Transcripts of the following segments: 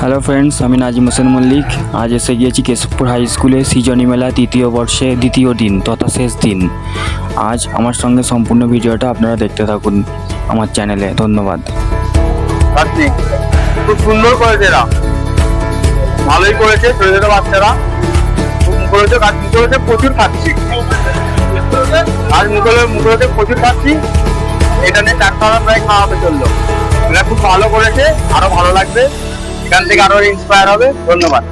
Hello friends আমি নাজিম হোসেন মল্লিক। আজ এসে গিয়েছি কেশবপুর হাই স্কুলে সৃজনী মেলা তৃতীয় বর্ষে, দ্বিতীয় দিন তথা শেষ দিন। আজ আমার সঙ্গে সম্পূর্ণ ভিডিওটা আপনারা দেখতে থাকুন আমার চ্যানেলে। ধন্যবাদ। খুব সুন্দর করেছে এরা। ভালোই করেছে, ছোট ছোট বাচ্চারা। মুখরোচক আর মুখরোচক প্রচুর খাচ্ছি। আর মুখলে মুখরোচক প্রচুর খাচ্ছি। এটা নিয়ে চারটা প্রায় খাওয়া চলল। এরা খুব ভালো করেছে, আরও ভালো লাগবে। এখান থেকে আরও ইন্সপায়ার হবে। ধন্যবাদ।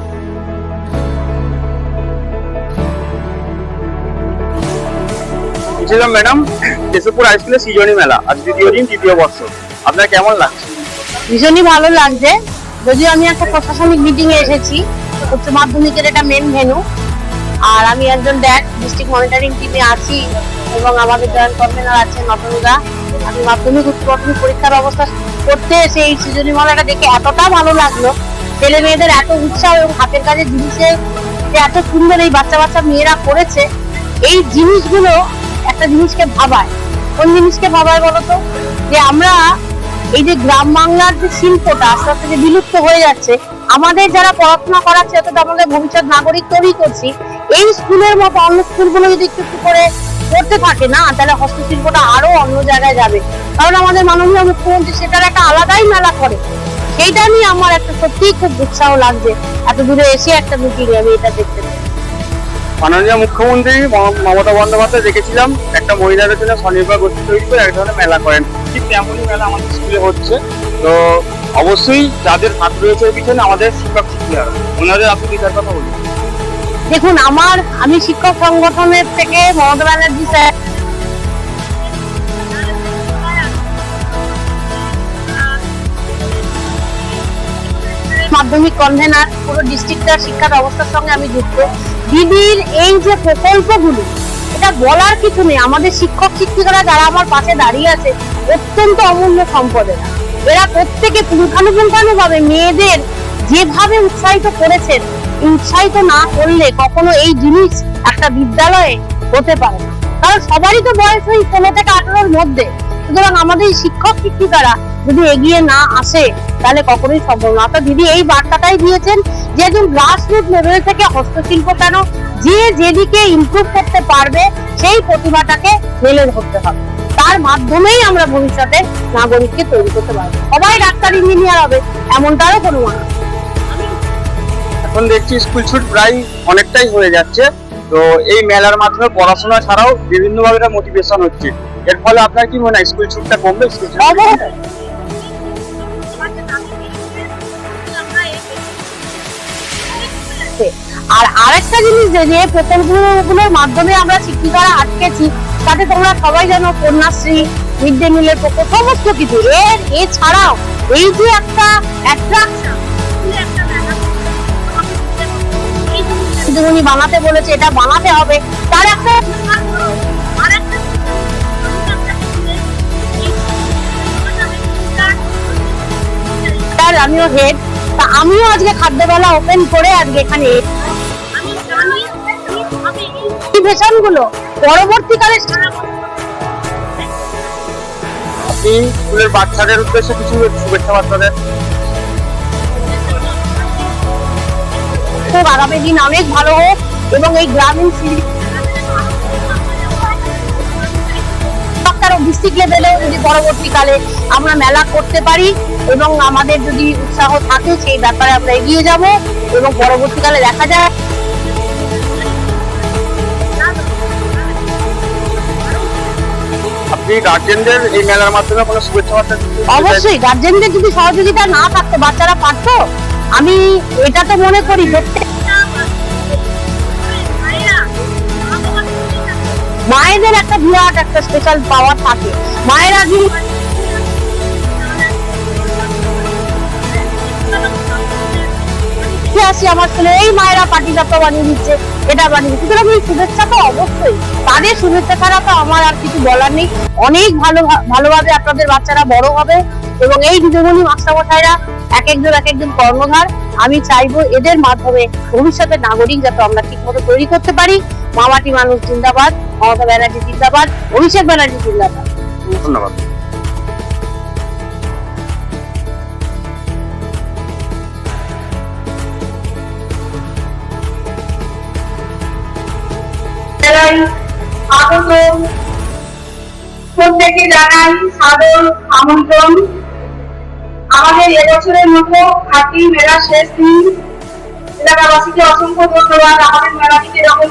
ছিলাম ম্যাডাম কেশবপুর হাইস্কুলের সৃজনী মেলা, আজ দ্বিতীয় দিন, দ্বিতীয় বর্ষ। আপনার কেমন লাগছে? ভীষণই ভালো লাগছে। যদিও আমি একটা প্রশাসনিক মিটিং এ এসেছি উচ্চ মাধ্যমিকের এটা মেন ভেনু আর আমি একজন ড্যাক ডিস্ট্রিক্ট মনিটরিং টিমে আছি এবং আমাদের জয়েন্ট কনভেনার আছে নটনুদা আমি মাধ্যমিক উচ্চ মাধ্যমিক পরীক্ষার ব্যবস্থা করতে এসে এই সৃজনী মেলাটা দেখে এতটা ভালো লাগল। ছেলে মেয়েদের এত উৎসাহ এবং হাতের কাজের জিনিসে যে এত সুন্দর এই বাচ্চা বাচ্চা মেয়েরা করেছে, এই জিনিসগুলো একটা জিনিসকে ভাবায়। কোন জিনিসকে ভাবায় বলতো যে আমরা এই যে গ্রাম বাংলার যে শিল্পটা আস্তে আস্তে যে বিলুপ্ত হয়ে যাচ্ছে, আমাদের যারা পড়াশোনা করাচ্ছে, অর্থাৎ আমাদের ভবিষ্যৎ নাগরিক তৈরি করছি, এই স্কুলের মতো অন্য স্কুলগুলো যদি একটু করে করতে থাকে, না? তাহলে হস্তশিল্পটা আরও অন্য জায়গায় যাবে। কারণ আমাদের মাননীয় মুখ্যমন্ত্রী সেটার একটা আলাদাই মেলা করে। সেইটা নিয়ে আমার একটা সত্যিই খুব উৎসাহ লাগছে। এত দূরে এসে একটা মিটিং আমি এটা দেখতে। মাননীয় মুখ্যমন্ত্রী মমতা বন্দ্যোপাধ্যায় দেখেছিলাম, একটা মহিলাদের জন্য স্বনির্ভর গোষ্ঠী তৈরি করে এক ধরনের মেলা করেন। ঠিক তেমনই মেলা আমাদের স্কুলে হচ্ছে। তো অবশ্যই যাদের হাত রয়েছে পিছনে আমাদের শিক্ষক শিক্ষিকারা। ওনাদের আপনি বিচার কথা বলুন। দেখুন, আমার, আমি শিক্ষক সংগঠনের থেকে মমতা ব্যানার্জি স্যার। মাধ্যমিক কনভেনার পুরো ডিস্ট্রিক্টটার শিক্ষা ব্যবস্থার সঙ্গে আমি যুক্ত। দিদির এই যে প্রকল্পগুলো, এটা বলার কিছু নেই। আমাদের শিক্ষক শিক্ষিকারা যারা আমার পাশে দাঁড়িয়ে আছে, অত্যন্ত অমূল্য সম্পদেরা। এরা প্রত্যেকে পুঙ্খানুপুঙ্খানু ভাবে মেয়েদের যেভাবে উৎসাহিত করেছেন উৎসাহিত না করলে কখনো এই জিনিস একটা বিদ্যালয়ে হতে পারে না। কারণ সবারই তো বয়স ওই ষোলো থেকে আঠারোর মধ্যে। সুতরাং আমাদের শিক্ষক শিক্ষিকারা যদি এগিয়ে না আসে, তাহলে কখনোই সম্ভব না। তো দিদি এই বার্তাটাই দিয়েছেন যে একজন গ্রাসরুট লেভেল থেকে হস্তশিল্প কেন যে যেদিকে ইমপ্রুভ করতে পারবে, সেই প্রতিভাটাকে মেলে ধরতে হবে। তার মাধ্যমেই আমরা ভবিষ্যতে নাগরিককে তৈরি করতে পারব। সবাই ডাক্তার ইঞ্জিনিয়ার হবে, এমনটারও কোনো মানে নেই। এখন দেখছি স্কুল ছুট প্রায় অনেকটাই হয়ে যাচ্ছে। তো এই মেলার মাধ্যমে পড়াশোনা ছাড়াও বিভিন্ন ভাবে মোটিভেশন হচ্ছে। এর ফলে আপনার কি মনে হয় স্কুল ছুটটা কমবে স্কুল আর আরেকটা জিনিস যে যে প্রকল্পগুলোর মাধ্যমে আমরা শিক্ষিকারা আটকেছি তাতে তোমরা সবাই জানো কন্যাশ্রী মিড ডে মিলের প্রকল্প সমস্ত কিছু। এর এছাড়াও এই যে একটা অ্যাট্রাকশন উনি বানাতে বলেছে, এটা বানাতে হবে। তার একটা আমিও হেড তা আমিও আজকে খাদ্যবেলা ওপেন করে আজকে এখানে মোটিভেশনগুলো পরবর্তীকালে আপনি স্কুলের বাচ্চাদের উদ্দেশ্যে কিছু শুভেচ্ছা বার্তা দেন। খুব আগামী দিন অনেক ভালো হোক এবং এই গ্রামীণ ডিস্ট্রিক্ট লেভেলেও যদি পরবর্তীকালে আমরা মেলা করতে পারি এবং আমাদের যদি উৎসাহ থাকে সেই ব্যাপারে আমরা এগিয়ে যাব এবং পরবর্তীকালে দেখা যায়? অবশ্যই গার্জেনদের যদি সহযোগিতা না থাকতো বাচ্চারা পারতো আমি এটা তো মনে করি প্রত্যেক মায়েদের একটা বিরাট একটা স্পেশাল পাওয়ার থাকে। মায়েরা যদি আসি আমার ছেলে, এই মায়েরা পাটি চাপা বানিয়ে দিচ্ছে, এটা বানিয়ে দিচ্ছে। সুতরাং শুভেচ্ছা তো অবশ্যই। তাদের শুভেচ্ছা ছাড়া তো আমার আর কিছু বলার নেই। অনেক ভালো ভালোভাবে আপনাদের বাচ্চারা বড় হবে এবং এই দিদিমণি মাস্টারমশাইরা এক একজন এক একজন কর্ণধার। আমি চাইব এদের মাধ্যমে ভবিষ্যতের নাগরিক যাতে আমরা ঠিক মতো তৈরি করতে পারি। মামাটি মানুষ জিন্দাবাদ মমতা ব্যানার্জি জিন্দাবাদ অভিষেক ব্যানার্জি জিন্দাবাদ। ধন্যবাদ। প্রত্যেকে জানাই সাদর আমন্ত্রণ। আমাদের এবছরের মতো হাতি মেলা শেষ দিন। এলাকাবাসীকে অসংখ্য ধন্যবাদ। আমাদের মেলাটিকে এরকম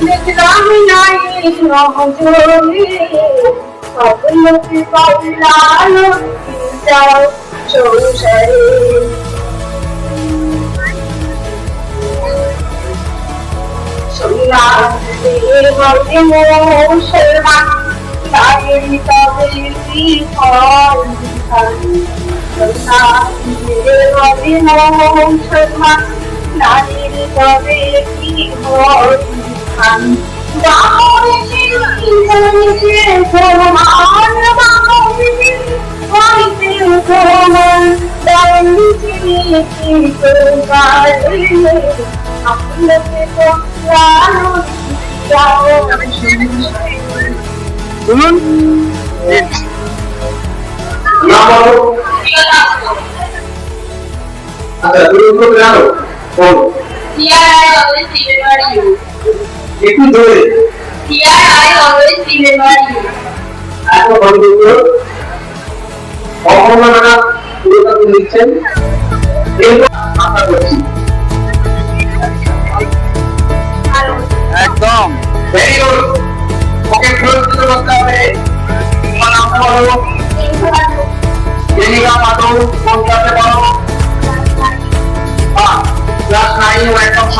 দেখলাম নাই নজরে সকল লোকে করিলাম যাও সংসারে মুসলমান তাদের তবে কি ফল মুসলমান ফল শুনুন আচ্ছা তুমি জানো Here I always remember you. একটু জোরে Here I always remember you. এখন বন্ধ করো পুরোটা তুমি লিখছেন এরপর আশা করছি। একদম। ভেরি গুড ওকে ক্লোজ করে বলতে হবে। তোমার নাম বলো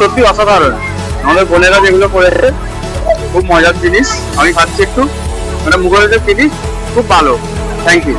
সত্যি অসাধারণ। আমাদের বোনেরা যেগুলো করেছে, খুব মজার জিনিস। আমি খাচ্ছি একটু। মানে মুঘলদের জিনিস, খুব ভালো। থ্যাংক ইউ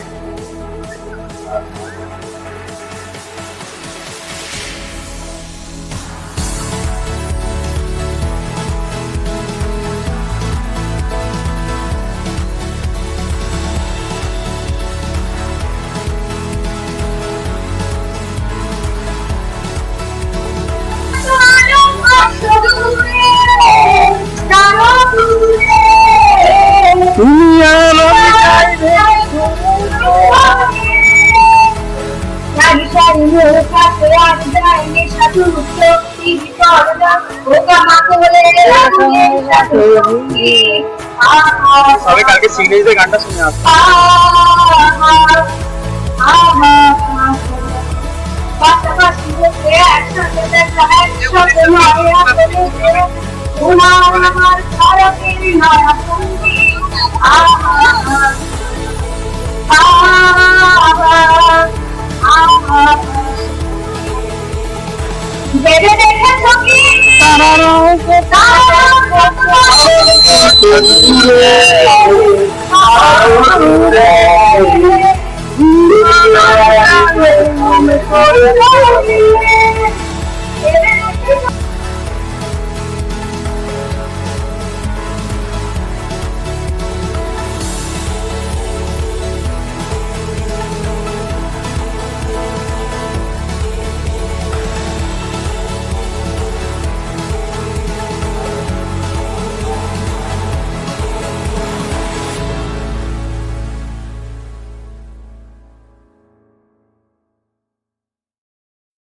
তবে কালকে সিরিজে গানটা শুনে আসব ভেবে দেখেছ কি Thank you.